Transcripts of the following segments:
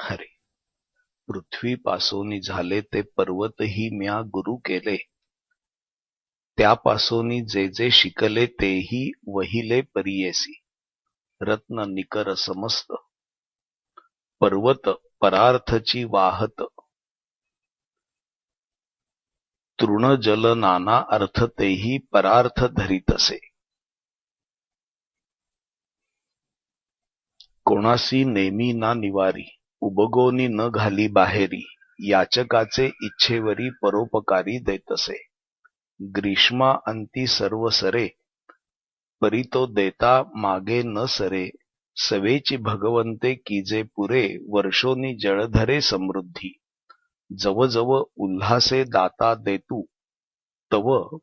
हरे पृथ्वीपासोनी झाले ते पर्वतही म्या गुरु केले. त्यापासोनी जे जे शिकले तेही वहिले परियेसी. रत्न निकर समस्त. पर्वत परार्थची वाहत. तृणजल नाना अर्थ तेही परार्थ धरीतसे. कोणासी नेमी ना निवारी. उबगोनी न घाली बाहेरी याचकाचे इच्छेवरी परोपकारी देतसे. ग्रीष्मा अंती सर्व सरे परी तो देता मागे न सरे. सवेची भगवंते कीजे पुरे वर्षोनी जळधरे समृद्धी. जवजव उल्हासे दाता देतू तव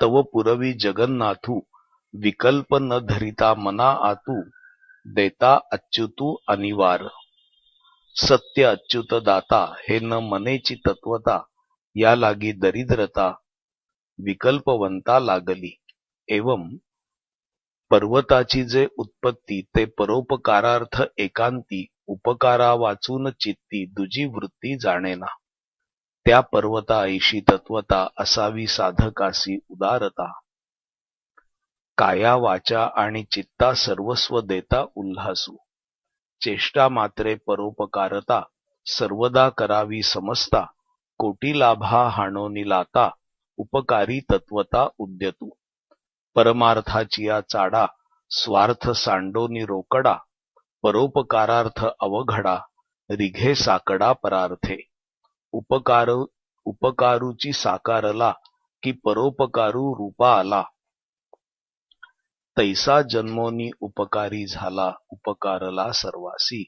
तव पुरवी जगन्नाथू. विकल्प न धरिता मना आतू देता अच्युतु अनिवार सत्य अच्युत दाता हे न मनेची तत्वता या लागी दरिद्रता विकल्पवंता लागली. एवं पर्वताची जे उत्पत्ती ते परोपकारार्थ एकांती उपकारा वाचून चित्ती दुजी वृत्ती जाणेना. त्या पर्वता ऐशी तत्वता असावी साधकासी उदारता. काया वाचा आणि चित्ता सर्वस्व देता उल्हासू. चेष्टा मात्रे परोपकारता सर्वदा करावी समजता कोटी लाभा हाणोनी लाता उपकारी तत्वता उद्यतू. परमार्थाची या चाडा स्वार्थ सांडोनी रोकडा परोपकारार्थ अवघडा रिघे साकडा परार्थे. उपकार उपकारूची साकारला की परोपकारू रूपा आला तैसा जन्मोनी उपकारी झाला उपकारला सर्वासी.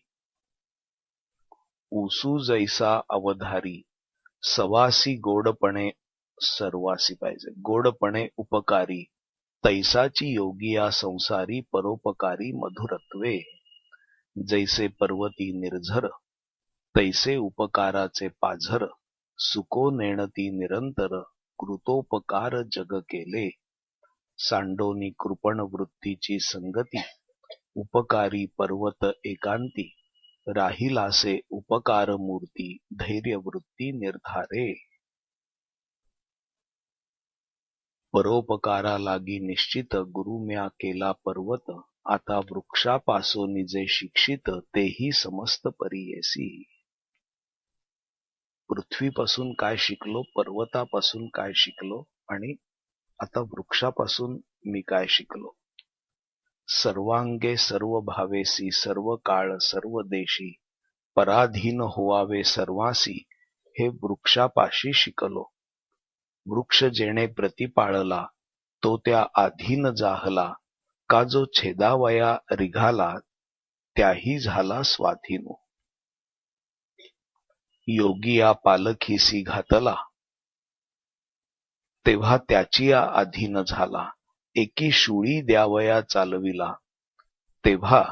ऊसू जैसा अवधारी सवासी गोडपणे सर्वासी पाहिजे. गोडपणे उपकारी तैसाची योगिया संसारी परोपकारी मधुरत्वे. जैसे पर्वती निर्झर तैसे उपकाराचे पाझर सुको नेणती निरंतर कृतोपकार जग केले. सांडोनी कृपण वृत्तीची संगती उपकारी पर्वत एकांती राहिलासे उपकार मूर्ती धैर्य वृत्ती निर्धारे. परोपकारा लागी निश्चित गुरुम्या केला पर्वत आता वृक्षापासून जे शिक्षित तेही समस्त परियेसी. पृथ्वीपासून काय शिकलो पर्वतापासून काय शिकलो आणि आता वृक्षापासून मी काय शिकलो? सर्वांगे सर्व भावेसी सर्व काळ सर्व देशी पराधीन होवावे सर्वासी हे वृक्षापाशी शिकलो. वृक्ष जेणे प्रतिपाळला तो त्या आधीन जाहला का जो छेदावया रिघाला त्याही झाला स्वाधीनो. योगिया पालखीसी घातला. तेव्हा त्याची अधीन झाला. एकी शुळी द्यावया चालविला. तेव्हा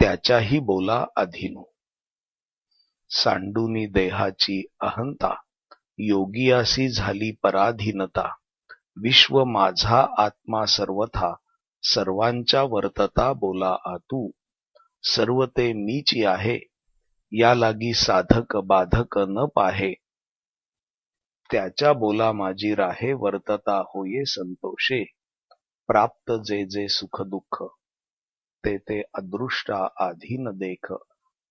त्याच्याही बोला अधीनो. सांडूनी देहाची अहंता योगियासी झाली पराधीनता. विश्व माझा आत्मा सर्वथा सर्वांच्या वर्तता बोला आतू. सर्व ते मीची आहे या लागी साधक बाधक न पाहे. त्याच्या बोला माझी राहे वर्तता होये संतोषे. प्राप्त जे जे सुख दुःख ते ते अदृष्टा आधीन देख.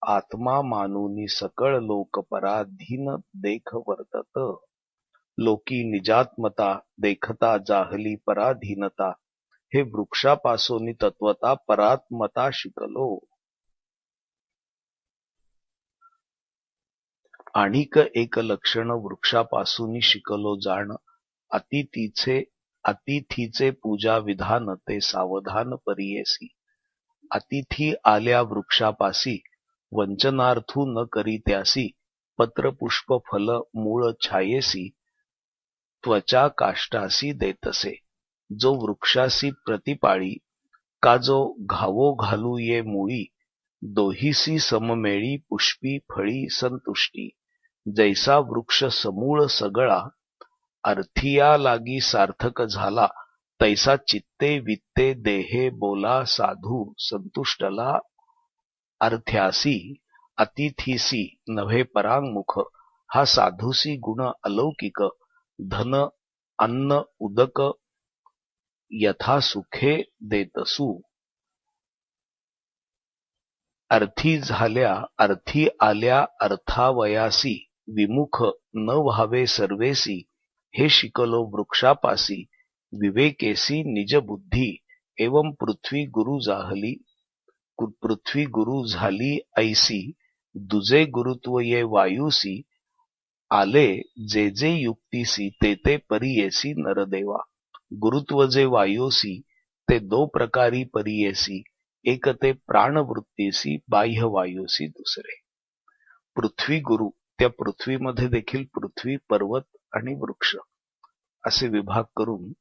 आत्मा मानुनी सकळ लोक पराधीन देख वर्तत. लोकी निजात्मता देखता जाहली पराधीनता. हे वृक्षापासोनी तत्वता परात्मता शिकलो. आणिक एक लक्षण वृक्षापासून शिकलो जाण अतिथीचे अतिथीचे पूजा विधान ते सावधान परियेसी. अतिथी आल्या वृक्षापासी वंचनार्थू न करी त्यासी पत्र पुष्प फल मूळ छायेसी त्वचा काष्टासी देतसे. जो वृक्षासी प्रतिपाळी का जो घावो घालू ये मुळी दोहीसी सममेळी पुष्पी फळी संतुष्टी. जैसा वृक्ष समूळ सगळा अर्थिया लागी सार्थक झाला तैसा चित्ते वित्ते देहे बोला साधू संतुष्टला अर्थ्यासी अतिथीसी नव्हे परांगमुख. हा साधूसी गुण अलौकिक धन अन्न उदक यथा सुखे देतसू. अर्थी झाल्या अर्थी आल्या अर्थावयासी. विमुख न व्हावे सर्वेसी हे शिकलो वृक्षापासी विवेकेसी निज बुद्धी एवं पृथ्वी गुरु जाहली पृथ्वी गुरु झाली ऐसी दुजे गुरुत्व ये वायुसी आले जे जे युक्तीसी ते ते परियेसी नरदेवा गुरुत्व जे वायुसी ते दो प्रकारी परियेसी एक ते प्राणवृत्तीसी बाह्य वायुसी दुसरे. पृथ्वी गुरु त्या पृथ्वीमध्ये देखील पृथ्वी पर्वत आणि वृक्ष असे विभाग करून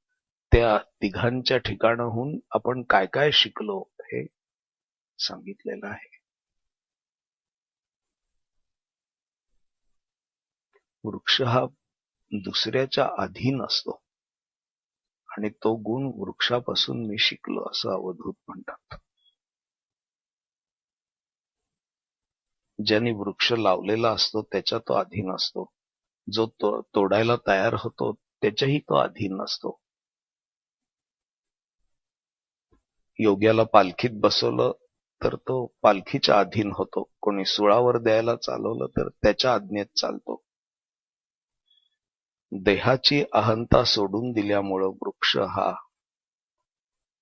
त्या तिघांच्या ठिकाणाहून आपण काय काय शिकलो हे सांगितलेलं आहे. वृक्ष हा दुसऱ्याच्या अधीन असतो आणि तो गुण वृक्षापासून मी शिकलो असं अवधूत म्हणतात. ज्यांनी वृक्ष लावलेला असतो त्याच्या तो अधीन असतो. जो तो तोडायला तयार होतो त्याच्याही तो अधीन नसतो. योग्याला पालखीत बसवलं तर तो पालखीच्या अधीन होतो. कोणी सुळावर द्यायला चालवलं तर त्याच्या आज्ञेत चालतो. देहाची अहंता सोडून दिल्यामुळं वृक्ष हा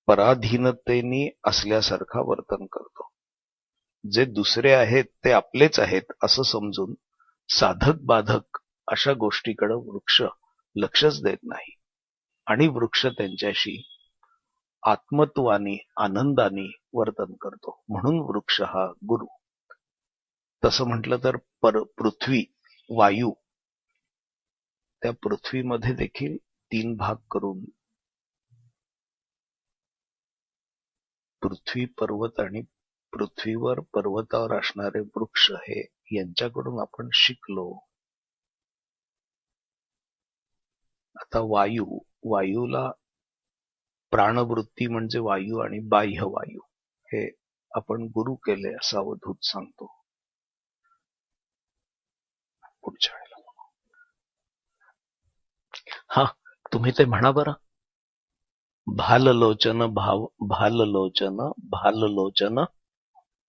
पराधीनतेने असल्यासारखा वर्तन करतो. जे दुसरे आहेत ते आपलेच आहेत असं समजून साधक बाधक अशा गोष्टीकडे वृक्ष लक्षच देत नाही. आणि वृक्ष त्यांच्याशी आत्मत्वानी आनंदाने वर्तन करतो. म्हणून वृक्ष हा गुरु. तसं म्हटलं तर पर पृथ्वी वायू त्या पृथ्वीमध्ये देखील तीन भाग करून पृथ्वी पर्वत आणि पृथ्वीवर पर्वतावर असणारे वृक्ष हे यांच्याकडून आपण शिकलो. आता वायू वायूला प्राणवृत्ती म्हणजे वायू आणि बाह्य वायू हे आपण गुरु केले असं अवधूत सांगतो. पुढच्या वेळेला हा तुम्ही ते म्हणा बरं. भाललोचन भाव भाललोचन भाललोचन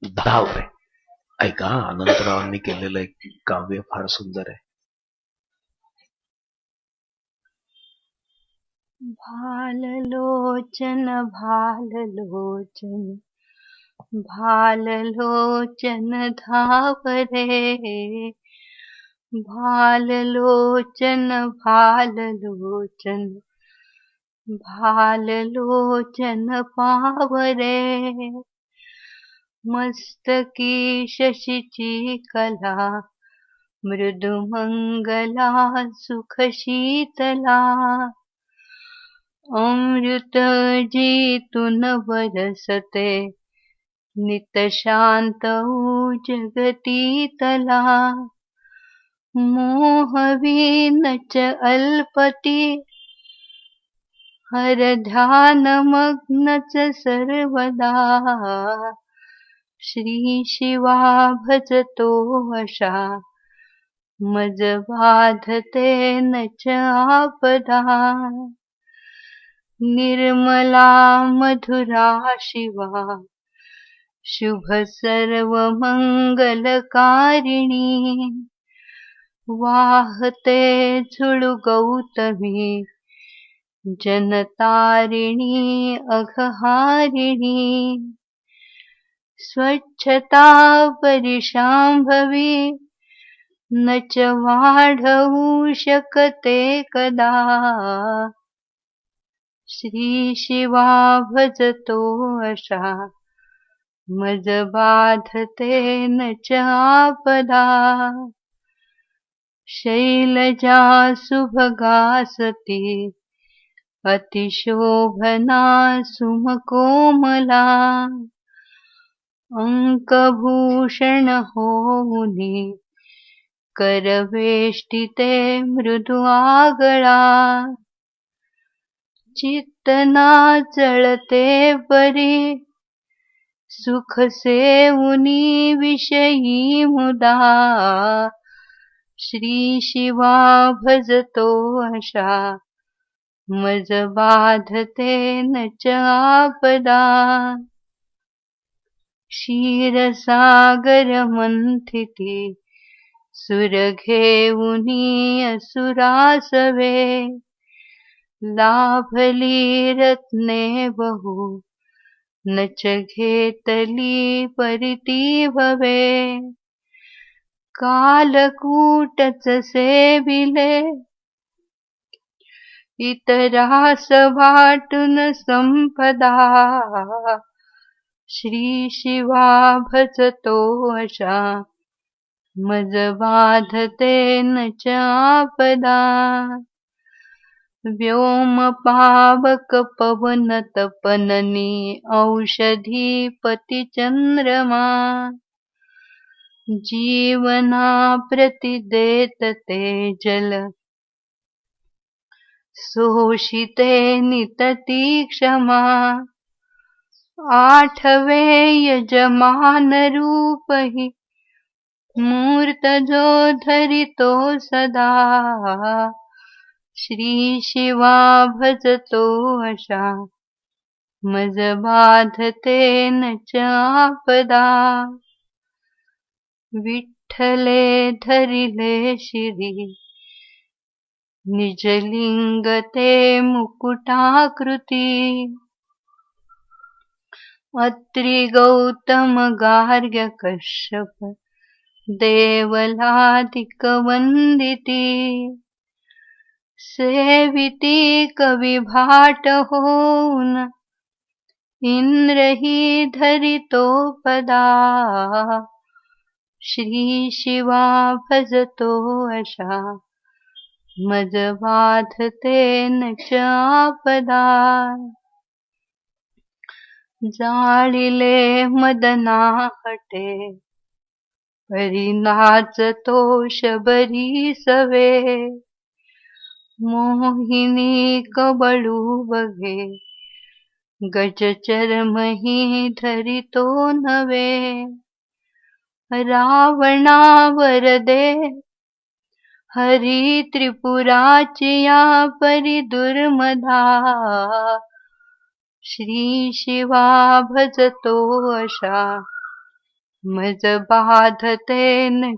धाव रे ऐका अनंतरावांनी केलेलं एक काव्य फार सुंदर आहे. भाललोचन भाललोचन भाललोचन धावरे, भाललोचन भाललोचन भाललोचन पावरे। मस्तकी शशीची कला. मृदुमंगला सुखशीतला अमृत जीतून बरसते नित शांत हो जगतीतला. च अल्पती हर ध्यान मग्नच सर्वदा. श्री शिवा भजतो अशा मज बाधते नच आपदा. निर्मला मधुरा शिवा शुभ सर्व मंगलकारिणी वाहते झुळू गौतमी जनतारिणी अघहारिणी. स्वच्छता परिशांभवी च वाढवू शकते कदा. श्री शिवा भजतो अशा मज बाधते न च आपदा. शैलजा सुभगासती अतिशोभना सुमकोमला. अंकभूषण होऊनी करवेष्टिते मृदु आगळा. चित्तना चळते परी सुख सेवुनी विषयी मुदा. श्री शिवा भजतो अशा मज बाधते न च आपदा. क्षीरसागर मंथिती सुर घेऊनी असुरासवे लाभली रत्ने बहु नच घेतली परिती भवे. कालकूटच सेविले इतरास वाटून संपदा. श्री शिवा भजतो अशा. मज बाधते न चापदा. व्योम पावक पवन तपननी औषधी पती चंद्रमा. जीवना प्रति देत ते जल. सोशिते नितती क्षमा. आठवे यजमान रूपही मूर्त जो धरितो सदा. श्री शिवा भजतो अशा. मज बाधते न चापदा. विठ्ठले धरिले शिरी. निजलिंग ते मुकुटाकृती. अत्रि गौतम गार्ग्य कश्यप देवलादिक वंदिती सेविती कवी भाट होऊन इंद्रही धरितो पदा श्री शिवा भजतो अशा मज बाधते न चापदा। जाळिले मदना हटे परी नाचतो शबरी सवे. मोहिनी कबळू बघे. गजचरमही धरितो नवे. रावणावर दे. हरी त्रिपुराची या परी दुर्मधा. श्री शिवा भजतो अशा. मज बाधते न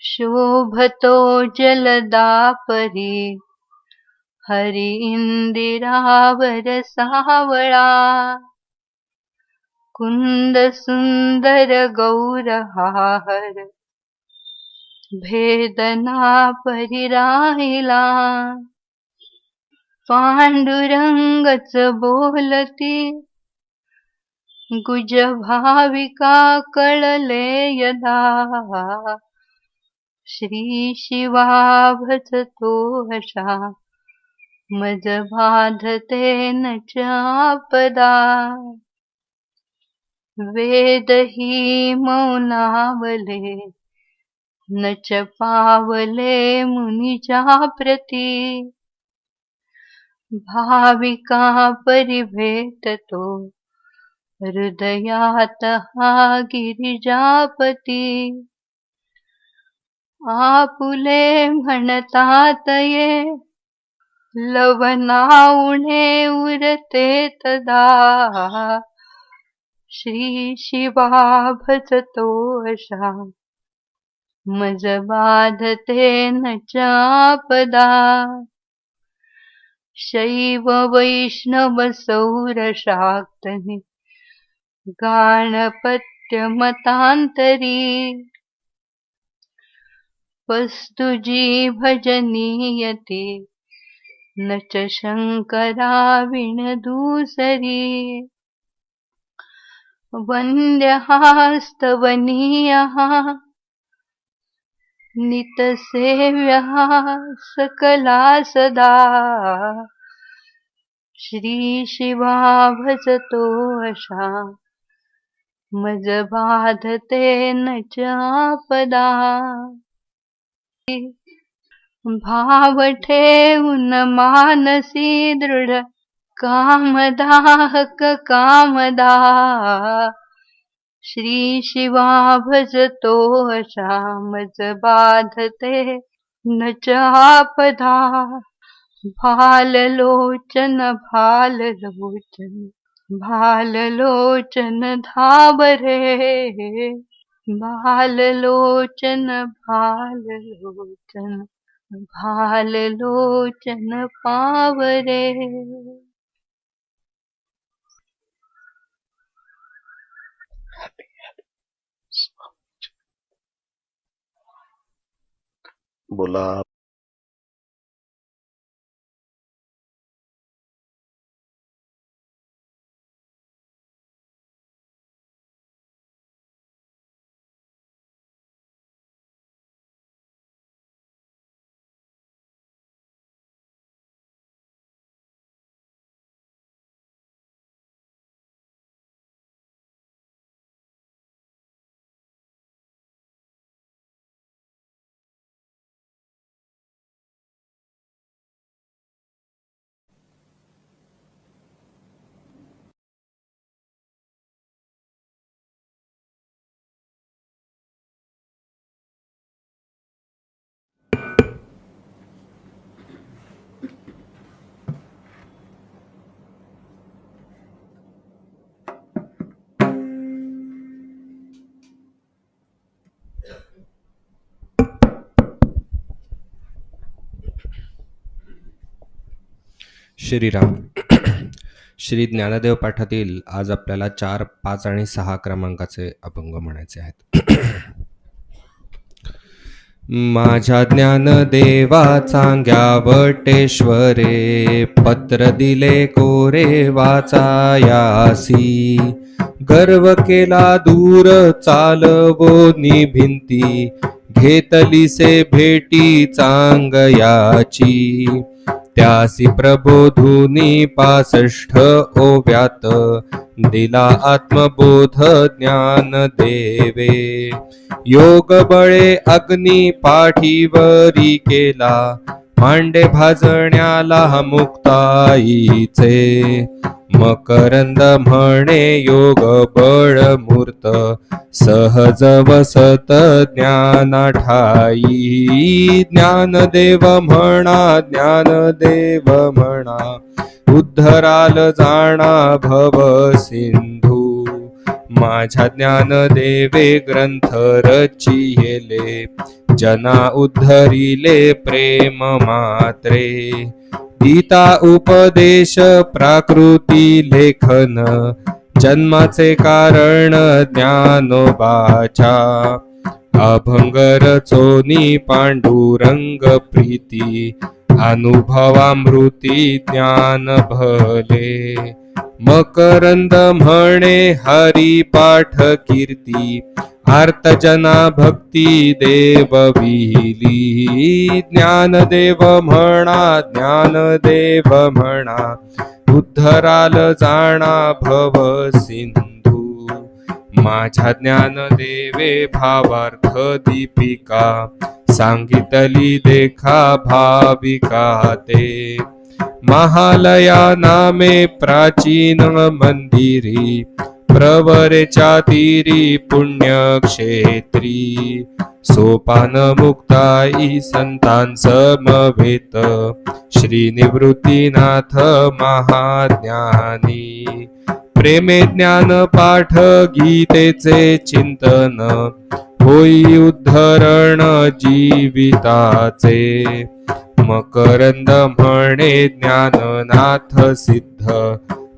शोभतो जलदा परी हरि इंदिरावर सावळा. कुंद सुंदर गौरहार भेदना परिराहिला पांडुरंगच बोलती. गुज भाविका कळले यदा. श्री शिवा भजतो अशा मज बाधते न चापदा. वेद ही मौनावले. न च पावले मुनिच्या प्रती भाविका परिभेटतो हृदयात हा गिरिजापती. आपुले म्हणतात ये लवना उणे उरते तदा. श्री शिवा भजतो अशा मज बाधते न चापदा. शैव वैष्णव सौरशाक्तने गाणपत्य मतांतरी वस्तुजी भजनीयते न च शंकरा विण दूसरी वन्द्यहास्तवनीयः नितसेव्यः सकला सदा श्री शिवा भजतो अशा. मज बाधते न चापदा. भाव ठेवून मानसी दृढ कामदाहक कामदा. श्री शिवा भजतो अशा. मज बाधते न चापदा. भाललोचन भाललोचन भाललोचन लोचन भाललोचन भाललोचन भाललोचन पावरे। बोला. श्रीराम. श्री ज्ञानदेव पाठातील आज आपल्याला चार पाच आणि सहा क्रमांकाचे अभंग म्हणायचे आहेत. माझ्या ज्ञानदेवा चांग्या वटेश्वरे पत्र दिले कोरे वाचायासी गर्व केला दूर चालवो भिंती घेतलीसे भेटी चांगयाची. त्यासी प्रबोधुनी पासष्ट ओव्यात. दिला आत्मबोध ज्ञान देवे. योग बळे अग्नी पाठीवरी केला. मांडे भाजण्याला मुक्ताईचे. मकरंद म्हणे योग बळ मूर्त सहज वसत ज्ञाना ठाई. ज्ञानदेव म्हणा ज्ञानदेव म्हणा उद्धराल जाणा भव सिंधू. माझ्या ज्ञानदेवे ग्रंथ रचिले जना उद्धरिले प्रेम मात्रे. गीता उपदेश प्राकृती लेखन. जन्माचे कारण ज्ञानोबाचा. अभंगर चोनी पांडुरंग प्रीती. अनुभवामृती ज्ञान भले. मकरंद म्हणे हरी पाठ कीर्ती. भारतजना भक्ती देव विहिली. ज्ञानदेव म्हणा ज्ञानदेव म्हणा. उद्धराल जाणा भव सिंधू. माझ्या ज्ञानदेवे भावार्थ दीपिका. सांगितली देखा भाविका ते. महालया नामे प्राचीन मंदिरी. प्रवरेच्या तीरी पुण्यक्षेत्री सोपान मुक्ताई संतान समवेत श्री निवृत्तीनाथ महाज्ञानी. प्रेमे ज्ञान पाठ गीतेचे चिंतन होई उद्धरण जीविताचे. मकरंद म्हणे ज्ञाननाथ सिद्ध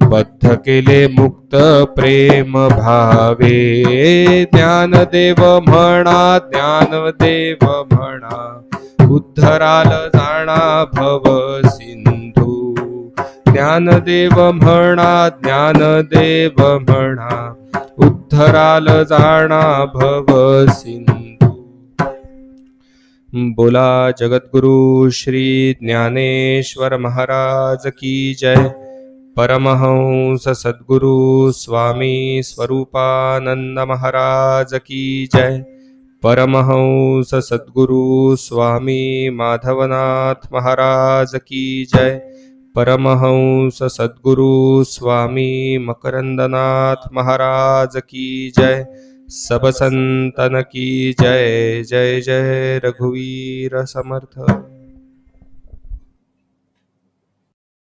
बद्ध केले मुक्त प्रेम भावे. ज्ञानदेव म्हणा ज्ञानदेव म्हणा. उद्धराल जाणा भव सिंधू. ज्ञानदेव म्हणा ज्ञानदेव म्हणा. उद्धराल जाणा भव सिंधू. बोला जगद्गुरु श्री ज्ञानेश्वर महाराज की जय. परमहंस सद्गुरु स्वामी स्वरूपानंद महाराज की जय। परमहंस सद्गुरु स्वामी माधवनाथ महाराज की जय। परमहंस सद्गुरु स्वामी मकरंदनाथ महाराज की जय। सब संतन की जय जय जय रघुवीर समर्थ।